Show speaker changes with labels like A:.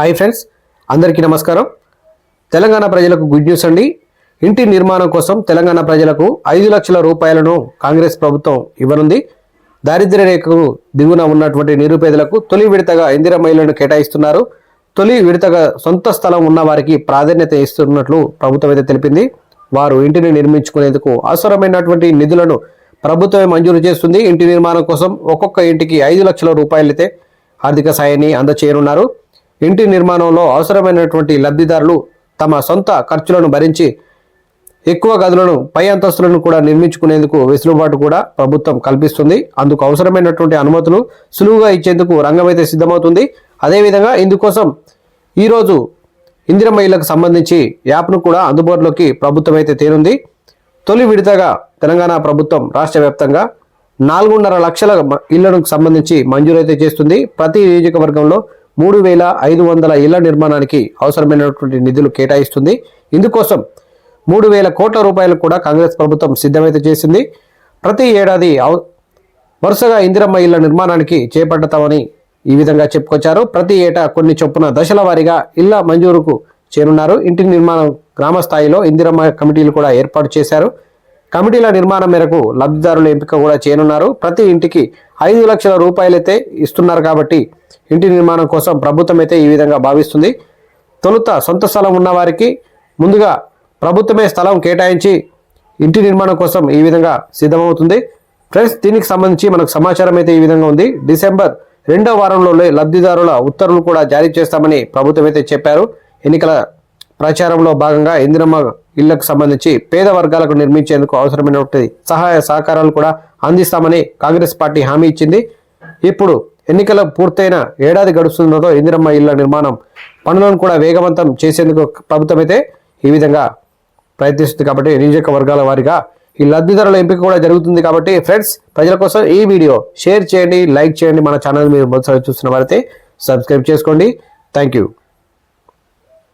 A: Hi friends అందరికీ నమస్కారం. తెలంగాణ ప్రజలకు గుడ్ న్యూస్ అండి. ఇంటి నిర్మాణం కోసం తెలంగాణ ప్రజలకు ఐదు లక్షల రూపాయలను కాంగ్రెస్ ప్రభుత్వం ఇవ్వనుంది. దారిద్ర్య రేఖకు దిగువన ఉన్నటువంటి నిరుపేదలకు తొలి విడతగా ఇందిరా మహిళలను కేటాయిస్తున్నారు. తొలి విడతగా సొంత స్థలం ఉన్న వారికి ప్రాధాన్యత ఇస్తున్నట్లు ప్రభుత్వం అయితే తెలిపింది. వారు ఇంటిని నిర్మించుకునేందుకు అవసరమైనటువంటి నిధులను ప్రభుత్వమే మంజూరు చేస్తుంది. ఇంటి నిర్మాణం కోసం ఒక్కొక్క ఇంటికి ఐదు లక్షల రూపాయలైతే ఆర్థిక సాయాన్ని అందచేయనున్నారు ఇంటి నిర్మాణంలో అవసరమైనటువంటి లబ్ధిదారులు తమ సొంత ఖర్చులను భరించి ఎక్కువ గదులను పై అంతస్తులను కూడా నిర్మించుకునేందుకు వెసులుబాటు కూడా ప్రభుత్వం కల్పిస్తుంది. అందుకు అవసరమైనటువంటి అనుమతులు సులువుగా ఇచ్చేందుకు రంగమైతే సిద్ధమవుతుంది. అదేవిధంగా ఇందుకోసం ఈరోజు ఇందిరమ్మ ఇళ్ళకు సంబంధించి యాప్ను కూడా అందుబాటులోకి ప్రభుత్వం అయితే తేనుంది. తొలి విడతగా తెలంగాణ ప్రభుత్వం రాష్ట్ర వ్యాప్తంగా నాలుగున్నర లక్షల ఇళ్ళకు సంబంధించి మంజూరైతే చేస్తుంది. ప్రతి నియోజకవర్గంలో మూడు వేల ఐదు వందల ఇళ్ళ నిర్మాణానికి అవసరమైనటువంటి నిధులు కేటాయిస్తుంది. ఇందుకోసం మూడు వేల కోట్ల రూపాయలు కూడా కాంగ్రెస్ ప్రభుత్వం సిద్ధమైతే చేసింది. ప్రతి ఏడాది అవ- వరుసగా ఇందిరమ్మ ఇళ్ళ నిర్మాణానికి చేపడతామని ఈ విధంగా చెప్పుకొచ్చారు. ప్రతి ఏటా కొన్ని చొప్పున దశల వారీగా ఇళ్ళ మంజూరుకు చేరున్నారు. ఇంటి నిర్మాణం గ్రామ స్థాయిలో ఇందిరమ్మ కమిటీలు కూడా ఏర్పాటు చేశారు. కమిటీల నిర్మాణం మేరకు లబ్ధిదారుల ఎంపిక కూడా చేయనున్నారు. ప్రతి ఇంటికి ఐదు లక్షల రూపాయలైతే ఇస్తున్నారు కాబట్టి ఇంటి నిర్మాణం కోసం ప్రభుత్వం అయితే ఈ విధంగా భావిస్తుంది. తొలుత సొంత స్థలం ఉన్నవారికి ముందుగా ప్రభుత్వమే స్థలం కేటాయించి ఇంటి నిర్మాణం కోసం ఈ విధంగా సిద్ధమవుతుంది. ఫ్రెండ్స్ దీనికి సంబంధించి మనకు సమాచారం అయితే ఈ విధంగా ఉంది. డిసెంబర్ రెండో వారంలో లబ్ధిదారుల ఉత్తర్వులు కూడా జారీ చేస్తామని ప్రభుత్వం అయితే చెప్పారు. ఎన్నికల ప్రచారంలో భాగంగా ఇందిరమ్మ ఇళ్ళకు సంబంధించి పేద వర్గాలకు నిర్మించేందుకు అవసరమైనటువంటి సహాయ సహకారాలు కూడా అందిస్తామని కాంగ్రెస్ పార్టీ హామీ ఇచ్చింది. ఇప్పుడు ఎన్నికలు పూర్తయిన ఏడాది గడుస్తుండటంతో ఇందిరమ్మ ఇళ్ళ నిర్మాణం పనులను కూడా వేగవంతం చేసేందుకు ప్రభుత్వం అయితే ఈ విధంగా ప్రయత్నిస్తుంది కాబట్టి నియోజకవర్గాల వారిగా ఈ లబ్ధిదారుల ఎంపిక కూడా జరుగుతుంది కాబట్టి ఫ్రెండ్స్ ప్రజల కోసం ఈ వీడియో షేర్ చేయండి లైక్ చేయండి. మన ఛానల్ మీరు మొదటిసారి చూస్తున్న వారైతే సబ్స్క్రైబ్ చేసుకోండి. Thank you.